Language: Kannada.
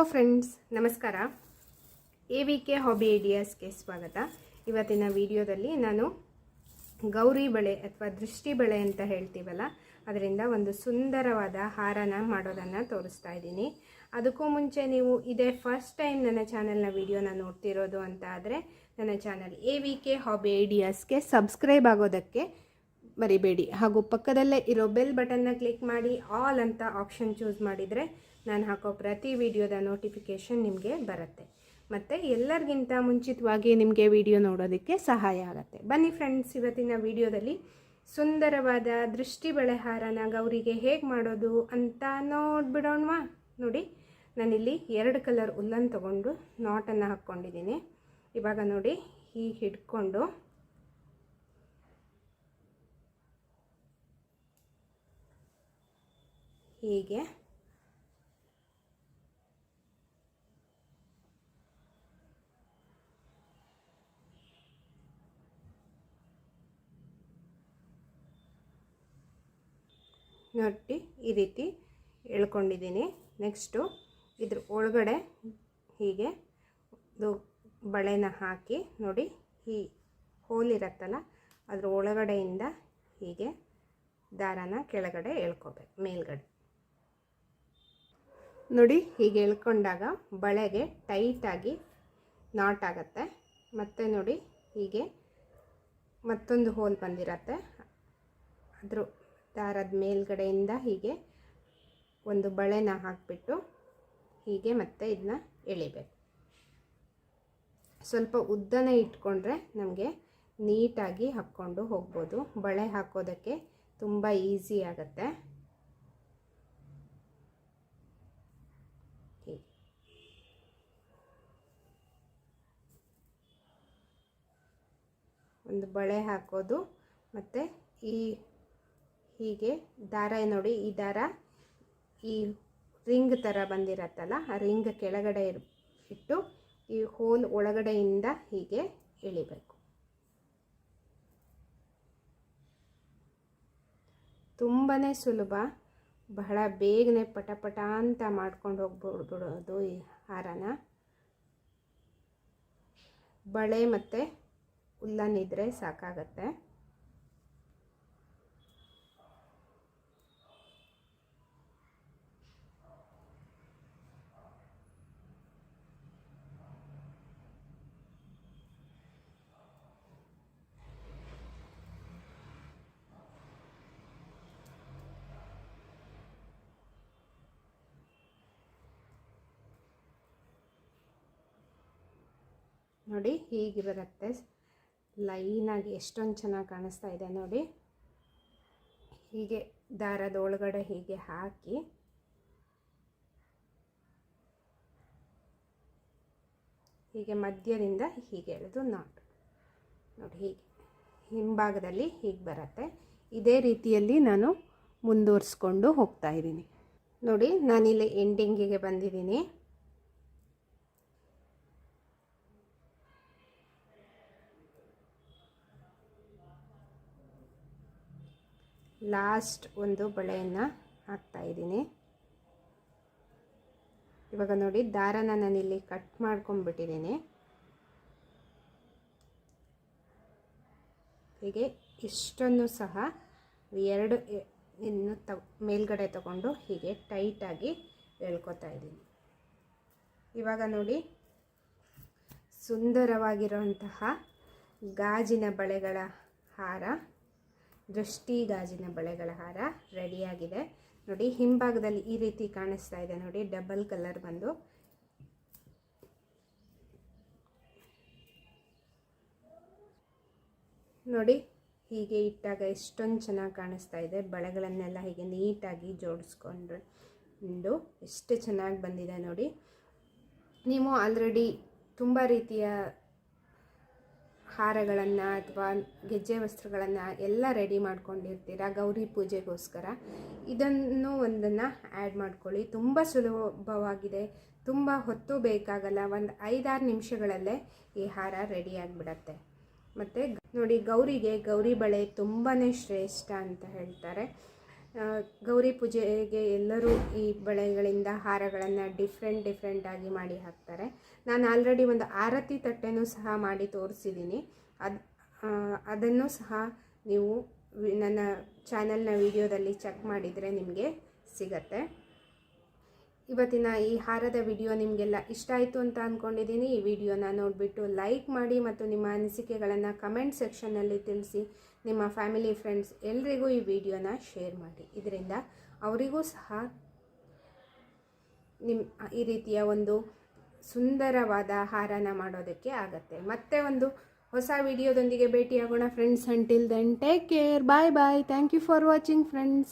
ಹಲೋ ಫ್ರೆಂಡ್ಸ್ ನಮಸ್ಕಾರ. ಎ ವಿ ಕೆ ಹಾಬಿ ಐಡಿಯಾಸ್ಗೆ ಸ್ವಾಗತ. ಇವತ್ತಿನ ವಿಡಿಯೋದಲ್ಲಿ ನಾನು ಗೌರಿ ಬಳೆ ಅಥವಾ ದೃಷ್ಟಿ ಬಳೆ ಅಂತ ಹೇಳ್ತೀವಲ್ಲ, ಅದರಿಂದ ಒಂದು ಸುಂದರವಾದ ಹಾರನ ಮಾಡೋದನ್ನು ತೋರಿಸ್ತಾ ಇದ್ದೀನಿ. ಅದಕ್ಕೂ ಮುಂಚೆ ನೀವು ಇದೇ ಫಸ್ಟ್ ಟೈಮ್ ನನ್ನ ಚಾನಲ್ನ ವಿಡಿಯೋನ ನೋಡ್ತಿರೋದು ಅಂತ ಆದರೆ, ನನ್ನ channel A V K hobby ಐಡಿಯಾಸ್ಗೆ subscribe ಆಗೋದಕ್ಕೆ ಮರಿಬೇಡಿ. ಹಾಗೂ ಪಕ್ಕದಲ್ಲೇ ಇರೋ ಬೆಲ್ ಬಟನ್ನ ಕ್ಲಿಕ್ ಮಾಡಿ, ಆಲ್ ಅಂತ ಆಪ್ಷನ್ ಚೂಸ್ ಮಾಡಿದರೆ ನಾನು ಹಾಕೋ ಪ್ರತಿ ವಿಡಿಯೋದ ನೋಟಿಫಿಕೇಷನ್ ನಿಮಗೆ ಬರುತ್ತೆ. ಮತ್ತು ಎಲ್ಲರಿಗಿಂತ ಮುಂಚಿತವಾಗಿ ನಿಮಗೆ ವಿಡಿಯೋ ನೋಡೋದಕ್ಕೆ ಸಹಾಯ ಆಗುತ್ತೆ. ಬನ್ನಿ ಫ್ರೆಂಡ್ಸ್, ಇವತ್ತಿನ ವಿಡಿಯೋದಲ್ಲಿ ಸುಂದರವಾದ ದೃಷ್ಟಿ ಬಳೆಹಾರನ ಗೌರಿಗೆ ಹೇಗೆ ಮಾಡೋದು ಅಂತ ನೋಡ್ಬಿಡೋಣವಾ? ನೋಡಿ, ನಾನಿಲ್ಲಿ ಎರಡು ಕಲರ್ ಉಲ್ಲನ್ನು ತಗೊಂಡು ನಾಟನ್ನು ಹಾಕ್ಕೊಂಡಿದ್ದೀನಿ. ಇವಾಗ ನೋಡಿ, ಹೀಗೆ ಹಿಡ್ಕೊಂಡು ಹೀಗೆ? ನೋಡಿ ಈ ರೀತಿ ಎಳ್ಕೊಂಡಿದ್ದೀನಿ. ನೆಕ್ಸ್ಟು ಇದ್ರ ಒಳಗಡೆ ಹೀಗೆ ಬಳೆನ ಹಾಕಿ ನೋಡಿ, ಈ ಹೋಲಿರತ್ತಲ್ಲ ಅದ್ರ ಒಳಗಡೆಯಿಂದ ಹೀಗೆ ದಾರಾನ ಕೆಳಗಡೆ ಎಳ್ಕೊಬೇಕು, ಮೇಲ್ಗಡೆ. ನೋಡಿ, ಹೀಗೆ ಎಳ್ಕೊಂಡಾಗ ಬಳೆಗೆ ಟೈಟಾಗಿ ನಾಟ್ ಆಗುತ್ತೆ. ಮತ್ತು ನೋಡಿ, ಹೀಗೆ ಮತ್ತೊಂದು ಹೋಲ್ ಬಂದಿರತ್ತೆ. ಅದ್ರ ದಾರದ ಮೇಲ್ಗಡೆಯಿಂದ ಹೀಗೆ ಒಂದು ಬಳೆನ ಹಾಕಿಬಿಟ್ಟು ಹೀಗೆ ಮತ್ತೆ ಇದನ್ನ ಎಳಿಬೇಕು. ಸ್ವಲ್ಪ ಉದ್ದನ ಇಟ್ಕೊಂಡ್ರೆ ನಮಗೆ ನೀಟಾಗಿ ಹಾಕ್ಕೊಂಡು ಹೋಗ್ಬೋದು. ಬಳೆ ಹಾಕೋದಕ್ಕೆ ತುಂಬ ಈಸಿ ಆಗುತ್ತೆ ಹೀಗೆ ಒಂದು ಬಳೆ ಹಾಕೋದು. ಮತ್ತು ಈ ಹೀಗೆ ದಾರ ನೋಡಿ, ಈ ದಾರ ಈ ರಿಂಗ್ ಥರ ಬಂದಿರತ್ತಲ್ಲ, ಆ ರಿಂಗ್ ಕೆಳಗಡೆ ಇಟ್ಟು ಈ ಹೋಲ್ ಒಳಗಡೆಯಿಂದ ಹೀಗೆ ಎಳಿಬೇಕು. ತುಂಬಾ ಸುಲಭ. ಬಹಳ ಬೇಗನೆ ಪಟಪಟ ಪಟ ಅಂತ ಮಾಡ್ಕೊಂಡು ಹೋಗ್ಬಿಡ್ಬಿಡೋದು ಈ ಹಾರನ. ಬಳೆ ಮತ್ತು ಉಲ್ಲನಿದ್ರೆ ಸಾಕಾಗತ್ತೆ. ನೋಡಿ ಹೀಗೆ ಬರುತ್ತೆ ಲೈನಾಗಿ ಎಷ್ಟೊಂದು ಚೆನ್ನಾಗಿ ಕಾಣಿಸ್ತಾ ಇದೆ ನೋಡಿ. ಹೀಗೆ ದಾರದ ಒಳಗಡೆ ಹೀಗೆ ಹಾಕಿ. ಹೀಗೆ ಮಧ್ಯದಿಂದ ಹೀಗೆ ಎಳೆದು ನಾಟ್. ನೋಡಿ ಹೀಗೆ. ಹಿಂಭಾಗದಲ್ಲಿ ಹೀಗೆ ಬರುತ್ತೆ. ಇದೇ ರೀತಿಯಲ್ಲಿ ನಾನು ಮುಂದುವರಿಸ್ಕೊಂಡು ಹೋಗ್ತಾ ಇದ್ದೀನಿ. ನೋಡಿ, ನಾನಿಲ್ಲಿ ಎಂಡಿಂಗಿಗೆ ಬಂದಿದ್ದೀನಿ. ಲಾಸ್ಟ್ ಒಂದು ಬಳೆಯನ್ನು ಹಾಕ್ತಾ ಇದ್ದೀನಿ. ಇವಾಗ ನೋಡಿ ದಾರನ ನಾನಿಲ್ಲಿ ಕಟ್ ಮಾಡ್ಕೊಂಡ್ಬಿಟ್ಟಿದ್ದೀನಿ. ಹೀಗೆ ಇಷ್ಟನ್ನು ಸಹ ಎರಡು ಇನ್ನು ತ, ಮೇಲ್ಗಡೆ ತಗೊಂಡು ಹೀಗೆ ಟೈಟಾಗಿ ಎಳ್ಕೊತಾ ಇದ್ದೀನಿ. ಇವಾಗ ನೋಡಿ, ಸುಂದರವಾಗಿರುವಂತಹ ಗಾಜಿನ ಬಳೆಗಳ ಹಾರ. ದೃಷ್ಟಿ ಗಾಜಿನ ಬಳೆಗಳ ಹಾರ ರೆಡಿಯಾಗಿದೆ. ನೋಡಿ, ಹಿಂಭಾಗದಲ್ಲಿ ಈ ರೀತಿ ಕಾಣಿಸ್ತಾ ಇದೆ. ನೋಡಿ, ಡಬಲ್ ಕಲರ್ ಬಂದು. ನೋಡಿ, ಹೀಗೆ ಇಟ್ಟಾಗ ಎಷ್ಟೊಂದು ಚೆನ್ನಾಗಿ ಕಾಣಿಸ್ತಾ ಇದೆ. ಬಳೆಗಳನ್ನೆಲ್ಲ ಹೀಗೆ ನೀಟಾಗಿ ಜೋಡಿಸ್ಕೊಂಡು ಎಷ್ಟು ಚೆನ್ನಾಗಿ ಬಂದಿದೆ ನೋಡಿ. ನೀವು ಆಲ್ರೆಡಿ ತುಂಬ ರೀತಿಯ ಹಾರಗಳನ್ನು ಅಥವಾ ಗೆಜ್ಜೆ ವಸ್ತ್ರಗಳನ್ನು ಎಲ್ಲ ರೆಡಿ ಮಾಡ್ಕೊಂಡಿರ್ತೀರ ಗೌರಿ ಪೂಜೆಗೋಸ್ಕರ? ಇದನ್ನು ಒಂದನ್ನು ಆ್ಯಡ್ ಮಾಡ್ಕೊಳ್ಳಿ. ತುಂಬ ಸುಲಭವಾಗಿದೆ. ತುಂಬ ಹೊತ್ತು ಬೇಕಾಗಲ್ಲ. ಒಂದು ಐದಾರು ನಿಮಿಷಗಳಲ್ಲೇ ಈ ಹಾರ ರೆಡಿ ಆಗಿಬಿಡತ್ತೆ. ಮತ್ತು ನೋಡಿ ಗೌರಿಗೆ ಗೌರಿ ಬಳೆ ತುಂಬಾ ಶ್ರೇಷ್ಠ ಅಂತ ಹೇಳ್ತಾರೆ. ಗೌರಿ ಪೂಜೆಗೆ ಎಲ್ಲರೂ ಈ ಬಳೆಗಳಿಂದ ಹಾರಗಳನ್ನು ಡಿಫ್ರೆಂಟ್ ಡಿಫ್ರೆಂಟಾಗಿ ಮಾಡಿ ಹಾಕ್ತಾರೆ. ನಾನು ಆಲ್ರೆಡಿ ಒಂದು ಆರತಿ ತಟ್ಟೆನೂ ಸಹ ಮಾಡಿ ತೋರಿಸಿದ್ದೀನಿ ಅದು ಅದನ್ನು ಸಹ ನೀವು ನನ್ನ ಚಾನಲ್ನ ವಿಡಿಯೋದಲ್ಲಿ ಚೆಕ್ ಮಾಡಿದರೆ ನಿಮಗೆ ಸಿಗತ್ತೆ. ಇವತ್ತಿನ ಈ ಹಾರದ ವಿಡಿಯೋ ನಿಮಗೆಲ್ಲ ಇಷ್ಟ ಆಯಿತು ಅಂತ ಅಂದ್ಕೊಂಡಿದ್ದೀನಿ ಈ ವಿಡಿಯೋನ ನೋಡಿಬಿಟ್ಟು ಲೈಕ್ ಮಾಡಿ ಮತ್ತು ನಿಮ್ಮ ಅನಿಸಿಕೆಗಳನ್ನು ಕಮೆಂಟ್ ಸೆಕ್ಷನ್ನಲ್ಲಿ ತಿಳಿಸಿ ನಿಮ್ಮ ಫ್ಯಾಮಿಲಿ ಫ್ರೆಂಡ್ಸ್ ಎಲ್ರಿಗೂ ಈ ವಿಡಿಯೋನ ಶೇರ್ ಮಾಡಿ. ಇದರಿಂದ ಅವರಿಗೂ ಸಹ ನಿಮ್ಮ ಈ ರೀತಿಯ ಒಂದು ಸುಂದರವಾದ ಹಾರನ ಮಾಡೋದಕ್ಕೆ ಆಗತ್ತೆ. ಮತ್ತೆ ಒಂದು ಹೊಸ ವಿಡಿಯೋದೊಂದಿಗೆ ಭೇಟಿಯಾಗೋಣ friends until then take care bye bye thank you for watching friends